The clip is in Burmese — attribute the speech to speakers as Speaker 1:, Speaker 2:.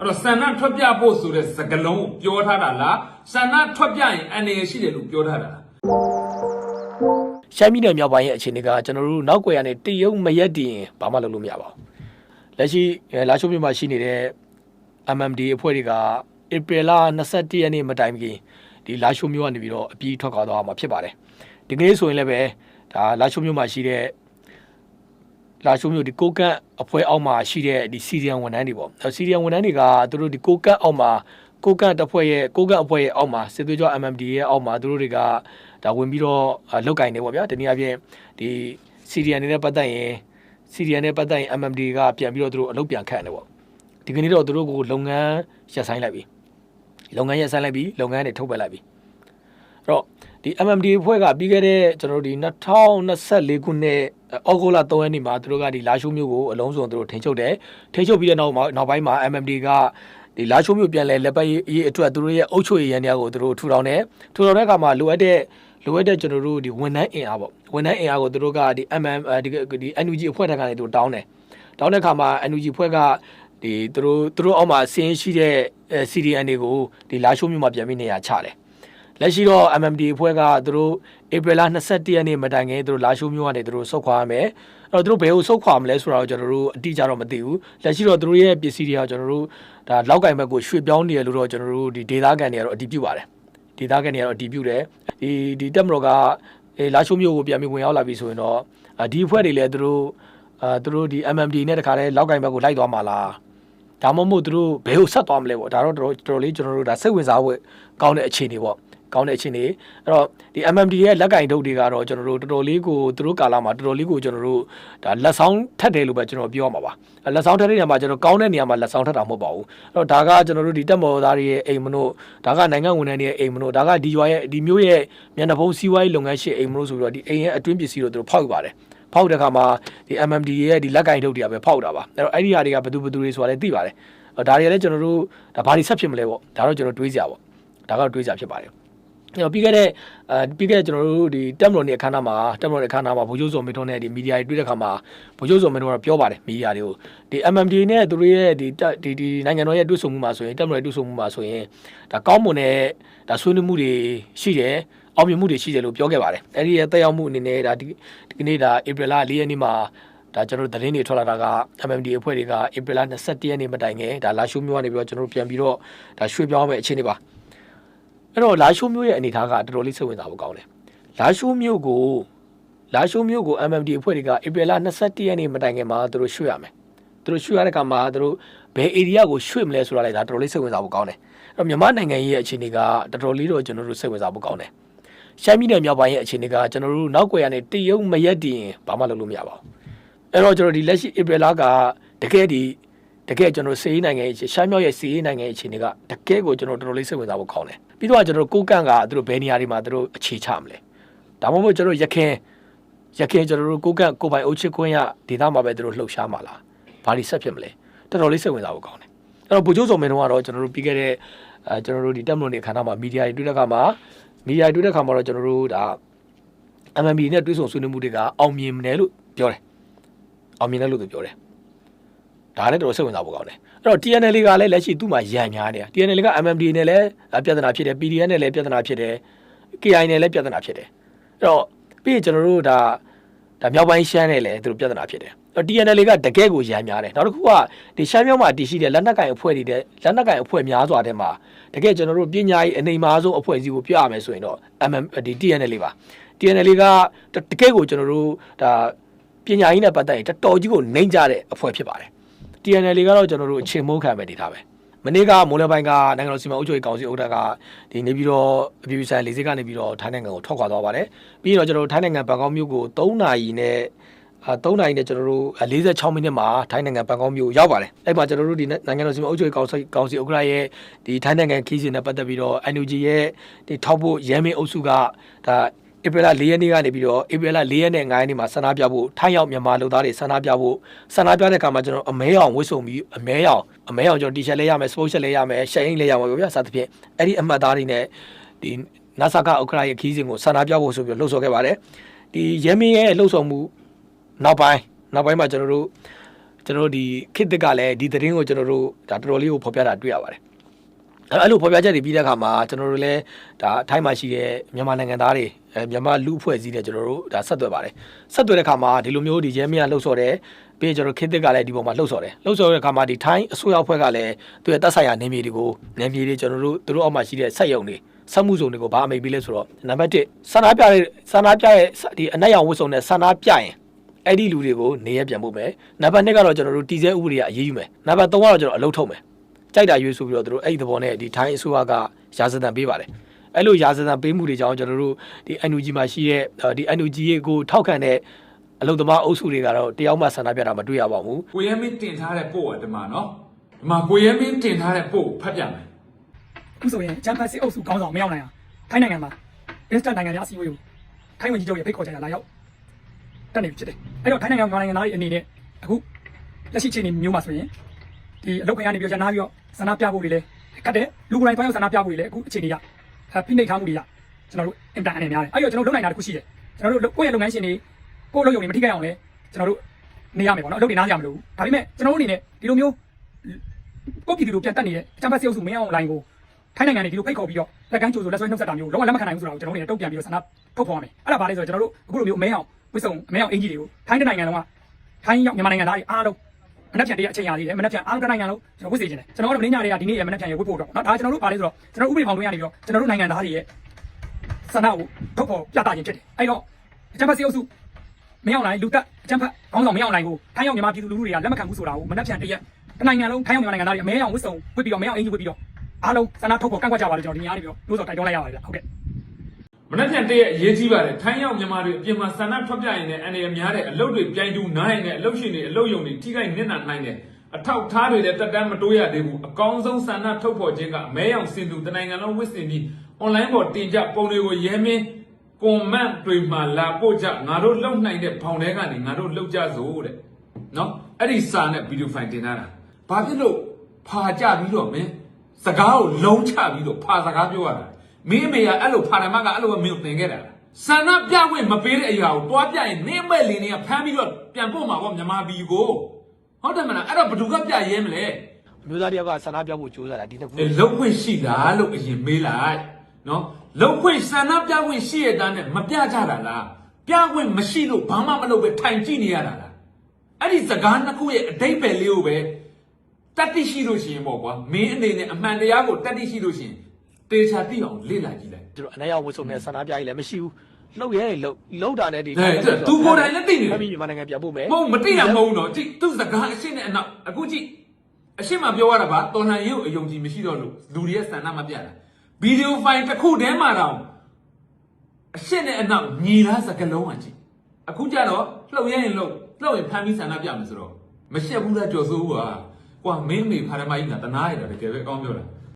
Speaker 1: အဲ့တော့ဆန္ဒထွက်ပြဖို့ဆိုတဲ့စကားလုံးကိုပြောထားတာလားဆန္ဒထွက်ပြရင်အန္တရာယ်ရှိတယ်လို့ပြောထားတာလား
Speaker 2: ရှမ်းပြည်နယ်မြောက်ပိုင်းရဲ့အခြေအနေကကျွန်တော်တို့နောက်ွယ်ရနေတရုတ်မရက်တည်ရင်ဘာမှလုပ်လို့မရပါဘူးလက်ရှိအဲလာချိုမြို့မှာရှိနေတဲ့ MMD အဖွဲ့တွေကဧပြီလ21ရက်နေ့မတိုင်ခင်ဒီလာချိုမြို့ကနေပြီးတော့အပြီးထွက်ခွာသွားမှာဖြစ်ပါတယ်ဒီကနေ့ဆိုရင်လည်းပဲဒါလာချိုမြို့မှာရှိတဲ့ လာချိုမြို့ဒီကိုကန့်အဖွဲ့အောက်မှာရှိတဲ့ဒီစီရီယန်ဝန်ထမ်းတွေပေါ့အဲစီရီယန်ဝန်ထမ်းတွေကသူတို့ဒီကိုကန့်အောက်မှာကိုကန့်တပ်ဖွဲ့ရဲ့ကိုကန့်အဖွဲ့ရဲ့အောက်မှာစစ်သွေးကြွ MMD ရဲ့အောက်မှာသူတို့တွေကဒါဝင်ပြီးတော့အာလောက်ကင်နေပေါ့ဗျာတနည်းအားဖြင့်ဒီစီရီယန်တွေနဲ့ပတ်သက်ရင်စီရီယန်နဲ့ပတ်သက်ရင် MMD ကပြန်ပြီးတော့သူတို့အလုပ်ပြန်ခန့်တယ်ပေါ့ဒီကနေ့တော့သူတို့ကိုလုပ်ငန်းရပ်ဆိုင်းလိုက်ပြီလုပ်ငန်းရပ်ဆိုင်းလိုက်ပြီလုပ်ငန်းတွေထုတ်ပယ်လိုက်ပြီအဲ့တော့ဒီ MMD အဖွဲ့ကပြီးခဲ့တဲ့ကျွန်တော်တို့ဒီ2024ခုနှစ် အောက်တိုဘာ3ရက်နေ့မှာသူတို့ကဒီလာရှိုးမျိုးကိုအလုံးစုံသူတို့ထိန်းချုပ်တယ်ထိန်းချုပ်ပြီးတဲ့နောက်မှာနောက်ပိုင်းမှာ MMD ကဒီလာရှိုးမျိုးပြန်လဲလက်ပတ်ရေးအတွက်သူတို့ရဲ့အုပ်ချုပ်ရေးရန်တရားကိုသူတို့ထူထောင်တယ်ထူထောင်တဲ့အခါမှာလိုအပ်တဲ့လိုအပ်တဲ့ကျွန်တော်တို့ဒီဝန်ထမ်းအင်အားပေါ့ဝန်ထမ်းအင်အားကိုသူတို့ကဒီ MM ဒီဒီ NUG အဖွဲ့ထက်ကနေသူတောင်းတယ်တောင်းတဲ့အခါမှာ NUG အဖွဲ့ကဒီသူတို့သူတို့အောက်မှာဆင်းရှိတဲ့ CDN တွေကိုဒီလာရှိုးမျိုးမှာပြန်ပြီးနေရာချတယ် လက်ရှိတော့ MMD အဖွဲ့ကသူတို့ဧပြီလ22ရက်နေ့မတိုင်ခင်သူတို့လာရှိုးမျိုးကနေသူတို့ဆုတ်ခွာရမယ်အဲ့တော့သူတို့ဘယ်ကိုဆုတ်ခွာမလဲဆိုတာကိုကျွန်တော်တို့အတိအကျတော့မသိဘူးလက်ရှိတော့သူတို့ရဲ့ပစ္စည်းတွေကကျွန်တော်တို့ဒါလောက်ကင်ဘက်ကိုရွှေ့ပြောင်းနေရလို့တော့ကျွန်တော်တို့ဒီဒေသခံတွေကတော့အတည်ပြုပါတယ်ဒေသခံတွေကတော့အတည်ပြုတယ်ဒီဒီတက်မတော်ကအဲလာရှိုးမျိုးကိုပြန်ပြီးဝင်ရောက်လာပြီဆိုရင်တော့အာဒီအဖွဲ့တွေလည်းသူတို့အာသူတို့ဒီ MMD နဲ့တခါလဲလောက်ကင်ဘက်ကိုလိုက်သွားမှာလားဒါမှမဟုတ်သူတို့ဘယ်ကိုဆက်သွားမလဲပေါ့ဒါတော့တော်တော်တော်လေးကျွန်တော်တို့ဒါစိတ်ဝင်စားဖို့ကောင်းတဲ့အခြေအနေပေါ့ ကောင်းတဲ့အခြေအနေအဲ့တော့ဒီ MMD ရဲ့လက်ကင်ထုတ်တွေကတော့ကျွန်တော်တို့တော်တော်လေးကိုသူတို့ကာလမှာတော်တော်လေးကိုကျွန်တော်တို့ဒါလက်ဆောင်ထက်တယ်လို့ပဲကျွန်တော်ပြောမှာပါအဲ့လက်ဆောင်ထက်တဲ့နေရာမှာကျွန်တော်ကောင်းတဲ့နေရာမှာလက်ဆောင်ထက်တာမဟုတ်ပါဘူးအဲ့တော့ဒါကကျွန်တော်တို့ဒီတက်မော်သားတွေရဲ့အိမ်မလို့ဒါကနိုင်ငံဝန်ထမ်းတွေရဲ့အိမ်မလို့ဒါကဒီရွာရဲ့ဒီမျိုးရဲ့မျက်နှာဖုံးစီးပွားရေးလုပ်ငန်းရှင်အိမ်မလို့ဆိုပြီးတော့ဒီအိမ်ရဲ့အတွင်းပစ္စည်းတို့သူတို့ဖောက်ယူပါတယ်ဖောက်တဲ့ခါမှာဒီ MMD ရဲ့ဒီလက်ကင်ထုတ်တွေကပဲဖောက်တာပါအဲ့တော့အဲ့ဒီဟာတွေကဘယ်သူဘယ်သူတွေဆိုတာလည်းသိပါတယ်အဲ့ဒါတွေကလည်းကျွန်တော်တို့ဒါဘာတွေဆက်ဖြစ်မလဲပေါ့ဒါတော့ကျွန်တော်တွေးကြပါဒါကတော့တွေးကြဖြစ်ပါတယ် ကျွန်တော်ပြီးခဲ့တဲ့အဲပြီးခဲ့တဲ့ကျွန်တော်တို့ဒီတက်မတော်နေအခမ်းအနားမှာတက်မတော်နေအခမ်းအနားမှာဗိုလ်ချုပ်စော်မင်းထွန်းနဲ့ဒီမီဒီယာတွေတွေ့တဲ့ခါမှာဗိုလ်ချုပ်စော်မင်းထွန်းကပြောပါတယ်မီဒီယာတွေကိုဒီ MMD နဲ့သူတို့ရဲ့ဒီတက်ဒီဒီနိုင်ငံတော်ရဲ့တွေ့ဆုံမှုမှာဆိုရင်တက်မတော်ရဲ့တွေ့ဆုံမှုမှာဆိုရင်ဒါကောင်းမွန်တဲ့ဒါဆွေးနွေးမှုတွေရှိတယ်အောင်မြင်မှုတွေရှိတယ်လို့ပြောခဲ့ပါတယ်အဲ့ဒီရဲ့တက်ရောက်မှုအနေနဲ့ဒါဒီဒီကနေ့ဒါဧပြီလ၄ရက်နေ့မှာဒါကျွန်တော်တို့သတင်းတွေထွက်လာတာက MMD အဖွဲ့တွေကဧပြီလ21ရက်နေ့မတိုင်ခင်ဒါလာရှိုးမျိုးကနေပြီးတော့ကျွန်တော်တို့ပြန်ပြီးတော့ဒါရွှေ့ပြောင်းမဲ့အခြေအနေပါ အဲ့တော့လာရှိုးမျိုးရဲ့အနေအထားကတော်တော်လေးစိတ်ဝင်စားဖို့ကောင်းတယ်။လာရှိုးမျိုးကိုလာရှိုးမျိုးကို MMD အဖွဲ့တွေကဧပြီလ22ရက်နေ့မတိုင်ခင်မှာသူတို့ရွှေ့ရမယ်။သူတို့ရွှေ့ရတဲ့အခါမှာသူတို့ဘယ် area ကိုရွှေ့မလဲဆိုတာလည်းဒါတော်တော်လေးစိတ်ဝင်စားဖို့ကောင်းတယ်။အဲ့တော့မြန်မာနိုင်ငံရဲ့အခြေအနေကတော်တော်လေးတော့ကျွန်တော်တို့စိတ်ဝင်စားဖို့ကောင်းတယ်။ရှမ်းပြည်နယ်မြောက်ပိုင်းရဲ့အခြေအနေကကျွန်တော်တို့နောက်ွယ်ရနေတရုတ်မရက်တည်ရင်ဘာမှလုပ်လို့မရပါဘူး။အဲ့တော့ကျွန်တော်ဒီလက်ရှိဧပြီလကတကယ်ဒီ တကယ်ကျွန်တော်စေးနိုင်ငံရဲ့ရှမ်းမြောက်ရဲ့စေးနိုင်ငံရဲ့အခြေအနေကတကယ်ကိုကျွန်တော်တော်တော်လေးစိတ်ဝင်စားဖို့ကောင်းတယ်ပြီးတော့ကျွန်တော်ကိုကန့်ကသူတို့ဘယ်နေရာတွေမှာသူတို့အခြေချမလဲဒါမှမဟုတ်ကျွန်တော်ရခင်ရခင်ကျွန်တော်တို့ကိုကန့်ကိုပိုင်အုပ်ချစ်ခွင့်ရဒေသမှာပဲသူတို့လှုပ်ရှားမှာလားဘာတွေဆက်ဖြစ်မလဲတော်တော်လေးစိတ်ဝင်စားဖို့ကောင်းတယ်အဲ့တော့ဗိုလ်ချုပ်စော်မင်းတို့ကတော့ကျွန်တော်တို့ပြီးခဲ့တဲ့အဲကျွန်တော်တို့ဒီတက်မလို့နေခန္ဓာမှာမီဒီယာတွေတွေ့တဲ့အခါမှာမီဒီယာတွေ့တဲ့အခါမှာတော့ကျွန်တော်တို့ဒါ MMB နဲ့တွေ့ဆုံဆွေးနွေးမှုတွေကအောင်မြင်တယ်လို့ပြောတယ်အောင်မြင်တယ်လို့သူပြောတယ် ဒါလည်းတော်တော်စိတ်ဝင်စားဖို့ကောင်းတယ်အဲ့တော့ TNL ကလည်းလက်ရှိသူ့မှာရန်များနေတာ TNL က MMD နဲ့လည်းပြဿနာဖြစ်တယ် PDN နဲ့လည်းပြဿနာဖြစ်တယ် KI နဲ့လည်းပြဿနာဖြစ်တယ်အဲ့တော့ပြီးရင်ကျွန်တော်တို့ဒါဒါမြောက်ပိုင်းရှမ်းနဲ့လည်းသူတို့ပြဿနာဖြစ်တယ်အဲ့တော့ TNL ကတကယ်ကိုရန်များတယ်နောက်တစ်ခုကဒီရှမ်းမြောက်မှာတည်ရှိတဲ့လက်နက်ကင်အဖွဲ့တွေတဲ့လက်နက်ကင်အဖွဲ့များစွာတဲ့မှာတကယ်ကျွန်တော်တို့ပညာရေးအနေမာဆုံးအဖွဲ့အစည်းကိုပြရမယ်ဆိုရင်တော့ MM ဒီ TNL ပါ TNL ကတကယ်ကိုကျွန်တော်တို့ဒါပညာရေးနဲ့ပတ်သက်ရင်တော်တော်ကြီးကိုနှိမ့်ကြတဲ့အဖွဲ့ဖြစ်ပါတယ် TNL ကတော့ကျွန်တော်တို့အချိန်မိုးခံပဲနေတာပဲမနေ့ကမိုးလပိုင်းကနိုင်ငံတော်စီမံအုပ်ချုပ်ရေးကောင်စီဥက္ကဋ္ဌကဒီနေပြီးတော့အပြည်ပြည်ဆိုင်ရာလေဆိပ်ကနေပြီးတော့ထိုင်းနိုင်ငံကိုထွက်ခွာသွားပါတယ်ပြီးတော့ကျွန်တော်တို့ထိုင်းနိုင်ငံဘန်ကောက်မြို့ကို3နာရီနဲ့အာ3နာရီနဲ့ကျွန်တော်တို့46မိနစ်မှာထိုင်းနိုင်ငံဘန်ကောက်မြို့ရောက်ပါတယ်အဲ့မှာကျွန်တော်တို့ဒီနိုင်ငံတော်စီမံအုပ်ချုပ်ရေးကောင်စီကောင်စီဥက္ကဋ္ဌရဲ့ဒီထိုင်းနိုင်ငံခီးစဉ်နဲ့ပတ်သက်ပြီးတော့ NUG ရဲ့ဒီထောက်ဖို့ရန်မင်းအုပ်စုကဒါ ဧပြီလ၄ရက်နေ့ကနေပြီးတော့ဧပြီလ၄ရက်နဲ့9ရက်နေ့မှာဆန္ဒပြဖို့ထိုင်းရောက်မြန်မာလူသားတွေဆန္ဒပြဖို့ဆန္ဒပြတဲ့အခါမှာကျွန်တော်အမဲရောင်ဝစ်ဆုံပြီးအမဲရောင်အမဲရောင်ကျွန်တော်တီရှပ်လေးရမယ်စပို့ရှပ်လေးရမယ်ရှယ်အင်းလေးရမှာဗျာစသဖြင့်အဲ့ဒီအမှတ်သားတွေနဲ့ဒီနာဆာကဥက္ကရာရဲ့ခီးစဉ်ကိုဆန္ဒပြဖို့ဆိုပြီးလှုပ်ဆော်ခဲ့ပါတယ်ဒီရဲမင်းရဲ့လှုပ်ဆော်မှုနောက်ပိုင်းနောက်ပိုင်းမှာကျွန်တော်တို့ကျွန်တော်တို့ဒီခေတ်သစ်ကလည်းဒီသတင်းကိုကျွန်တော်တို့ဒါတော်တော်လေးကိုဖော်ပြတာတွေ့ရပါတယ်အဲ့အဲ့လိုဖော်ပြချက်တွေပြီးတဲ့အခါမှာကျွန်တော်တို့လည်းဒါအထိုင်းမှာရှိတဲ့မြန်မာနိုင်ငံသားတွေ အဲမြန်မာလူအဖွဲ့အစည်းတွေကျွန်တော်တို့ဒါဆက်သွယ်ပါတယ်ဆက်သွယ်တဲ့အခါမှာဒီလိုမျိုးဒီရဲမရလှုပ်ဆော်တယ်ပြီးရင်ကျွန်တော်ခေတ်သစ်ကလည်းဒီပေါ်မှာလှုပ်ဆော်တယ်လှုပ်ဆော်တဲ့အခါမှာဒီထိုင်းအစိုးရအဖွဲ့ကလည်းသူရဲ့တပ်ဆိုင်ရာနေမြေတွေကိုနေမြေတွေကျွန်တော်တို့သူတို့အောက်မှာရှိတဲ့စက်ရုံတွေစက်မှုစုံတွေကိုဘာအမိတ်ပေးလဲဆိုတော့နံပါတ်1စန္ဒပြတဲ့စန္ဒပြရဲ့ဒီအနက်ရောင်ဝတ်စုံနဲ့စန္ဒပြရင်အဲ့ဒီလူတွေကိုနေရပြန်ဖို့မယ်နံပါတ်2ကတော့ကျွန်တော်တို့တီစဲဥပဒေကအရေးယူမယ်နံပါတ်3ကတော့ကျွန်တော်အလုပ်ထုတ်မယ်ကြိုက်တာရွေးဆိုပြီးတော့တို့အဲ့ဒီသဘောနဲ့ဒီထိုင်းအစိုးရကရာဇသံပေးပါတယ် အဲ့လိုရာဇသံပေးမှုတွေကြောင့်ကျွန်တော်တို့ဒီ NUG မှာရှိတဲ့ဒီ NUG ရဲ့ကိုထောက်ခံတဲ့အလုပ်သမားအုပ်စုတွေကတော့တယောက်မှဆန္ဒပြတာမတွေ့ရပါဘူး
Speaker 1: ကိုရဲမင်းတင်ထားတဲ့ပို့อ่ะဒီမှာနော်ဒီမှာကိုရဲမင်းတင်ထားတဲ့ပို့ဖတ်ပြမယ်
Speaker 3: အခုဆိုရင်ဂျမ်ဖတ်စစ်အုပ်စုခေါင်းဆောင်မရောက်နိုင်အောင်ထိုင်းနိုင်ငံမှာဘစ်စတန်နိုင်ငံများအစည်းအဝေးကိုထိုင်းဝန်ကြီးချုပ်ရဲ့ဖိတ်ခေါ်ချက်လာရောက်တက်နေပြီဖြစ်တယ်အဲ့တော့ထိုင်းနိုင်ငံမြန်မာနိုင်ငံသားတွေအနေနဲ့အခုလက်ရှိချိန်မျိုးမှာဆိုရင်ဒီအလုပ်ခိုင်ကနေပြီးတော့ရနာပြီးတော့ဆန္ဒပြဖို့တွေလည်းကတ်တယ်လူကိုယ်တိုင်တွားရောက်ဆန္ဒပြဖို့တွေလည်းအခုအချိန်ကြီးရ ဖိနှိပ်ထားမှုတွေကကျွန်တော်တို့အင်တာအနေများတယ်အဲ့တော့ကျွန်တော်တို့လုပ်နိုင်တာတစ်ခုရှိတယ်ကျွန်တော်တို့ကိုယ့်ရဲ့လုပ်ငန်းရှင်တွေကိုယ့်အလုပ်ရုံတွေမထိခိုက်အောင်လဲကျွန်တော်တို့နေရမယ်ပေါ့နော်အလုပ်တွေနားကြမလို့ဒါပေမဲ့ကျွန်တော်တို့အနေနဲ့ဒီလိုမျိုးကိုပြည်သူတို့ပြန်တက်နေတဲ့အချမ်းဖတ်စေအုပ်စုမင်းအောင်လိုင်းကိုထိုင်းနိုင်ငံနေဒီလိုဖိတ်ခေါ်ပြီးတော့လက်ကမ်းကြိုးဆိုလက်ဆွဲနှုတ်ဆက်တာမျိုးလုံးဝလက်မခံနိုင်ဘူးဆိုတာကိုကျွန်တော်တို့နေတုတ်ပြန်ပြီးတော့ဆန္ဒထုတ်ဖော်ရမယ်အဲ့ဒါဘာလဲဆိုတော့ကျွန်တော်တို့အခုလိုမျိုးမင်းအောင်ဝစ်စုံမင်းအောင်အင်ဂျီတွေကိုထိုင်းတဲ့နိုင်ငံလုံးကထိုင်းရောက်မြန်မာနိုင်ငံသားတွေအားလုံး မနှက်ပြန်တည်းအချိန်ရသေးတယ်မနှက်ပြန်အားလုံးတစ်နိုင်ငံလုံးကျွန်တော်ဝစ်စေချင်တယ်ကျွန်တော်တို့မင်းညာတွေကဒီနေ့ရမနှက်ပြန်ရဝစ်ဖို့တော့เนาะဒါကျွန်တော်တို့ဘာလဲဆိုတော့ကျွန်တော်ဥပဒေဖောင်တွင်းရနေပြီးတော့ကျွန်တော်တို့နိုင်ငံသားတွေရဲ့ဆန္ဒကိုထုတ်ဖော်ပြသခြင်းဖြစ်တယ်အဲ့တော့အချမ်းဖတ်စေအုပ်စုမင်းအောင်လိုင်းလူတက်အချမ်းဖတ်ခေါင်းဆောင်မင်းအောင်လိုင်းကိုထိုင်းရောက်မြန်မာပြည်သူလူထုတွေကလက်မခံဘူးဆိုတာကိုမနှက်ပြန်တည်းတနိုင်ငံလုံးထိုင်းရောက်မြန်မာနိုင်ငံသားတွေအမဲအောင်ဝစ်စုံဝစ်ပြီးတော့မင်းအောင်အင်ဂျီဝစ်ပြီးတော့အားလုံးဆန္ဒထုတ်ဖော်ကန့်ကွက်ကြပါလို့ကျွန်တော်ဒီညနေပြီးတော့လို့ဆိုတိုက်တွန်းလိုက်ရပါတယ်ဗျဟုတ်ကဲ့
Speaker 1: မနေ့ပြန်တည့်ရဲ့အရေးကြီးပါတယ်ထိုင်းရောက်မြန်မာတွေအပြင်မှာဆန္ဒထွက်ပြရင်လည်းအနေရများတဲ့အလုပ်တွေပြိုင်တူနိုင်တဲ့အလုပ်ရှင်တွေအလုပ်ယုံတွေထိခိုက်နစ်နာနိုင်တယ်အထောက်ထားတွေလည်းတက်တမ်းမတိုးရသေးဘူးအကောင်းဆုံးဆန္ဒထုတ်ဖော်ခြင်းကမဲရောင်စင်သူတနိုင်ငံလုံးဝစ်စင်ပြီး online ပေါ်တင်ကြပုံတွေကိုရဲမင်းကွန်မန့်တွေမှာလာပို့ကြငါတို့လုံနိုင်တဲ့ဘောင်ထဲကနေငါတို့လုံကြစို့တဲ့နော်အဲ့ဒီစာနဲ့ဗီဒီယိုဖိုင်တင်ထားတာဘာဖြစ်လို့ဖာကြပြီးတော့မင်းစကားကိုလုံးချပြီးတော့ဖာစကားပြောရတာ မင်းအမေကအဲ့လိုဖာရမကအဲ့လိုပဲမင်းကိုသင်ခဲ့တာလားဆန္ဒပြခွင့်မပေးတဲ့အရာကိုတွားပြရင်နင်းမဲ့လင်းတွေကဖမ်းပြီးတော့ပြန်ပို့မှာပေါ့မြန်မာပြည်ကိုဟုတ်တယ်မလားအဲ့တော့ဘယ်သူကပြရဲမလဲ
Speaker 2: အမျိုးသားတယောက်ကဆန္ဒပြဖို့ကြိုးစားတာဒီတစ်ခု
Speaker 1: အဲလောက်ခွင့်ရှိလားလို့အရင်မေးလိုက်နော်လောက်ခွင့်ဆန္ဒပြခွင့်ရှိရတဲ့နဲ့မပြကြတာလားပြခွင့်မရှိလို့ဘာမှမလုပ်ပဲထိုင်ကြည့်နေရတာလားအဲ့ဒီစကားနှစ်ခုရဲ့အတိတ်ပဲလေးကိုပဲတတ်သိရှိလို့ရှိရင်ပေါ့ကွာမင်းအနေနဲ့အမှန်တရားကိုတတ်သိရှိလို့ရှိရင် တေချာသိအောင်လေ့လာကြည့်လိုက်
Speaker 2: ကျွန်တော်အနက်ရောင်ဝတ်စုံနဲ့ဆန္ဒပြရင်လည်းမရှိဘူးလှုပ်ရဲလှုပ်လှုပ်တာနဲ့ဒီ
Speaker 1: ဟဲ့သူကိုယ်တိုင်လည်းသိနေတယ်
Speaker 2: ဖမ်းပြီးမြန်မာနိုင်ငံပြန်ဖို့မယ်
Speaker 1: မဟုတ်မသိတာမဟုတ်ဘူးနော်ကြည့်သူစကားအရှင်းနဲ့အနောက်အခုကြည့်အရှင်းမှာပြောရတာပါတော်လှန်ရေးကိုအယုံကြည်မရှိတော့လို့လူတွေရဲ့ဆန္ဒမပြတာဗီဒီယိုဖိုင်တစ်ခုတည်းမှာတော့အရှင်းနဲ့အနောက်ညီလားစကလုံးอ่ะကြည့်အခုကြတော့လှုပ်ရရင်လှုပ်လှုပ်ရင်ဖမ်းပြီးဆန္ဒပြမယ်ဆိုတော့မရှက်ဘူးလားကြော်စိုးဘူးကွာကွာမင်းမေဖာရမကြီးကတနာရတာတကယ်ပဲအကောင်းပြောတာ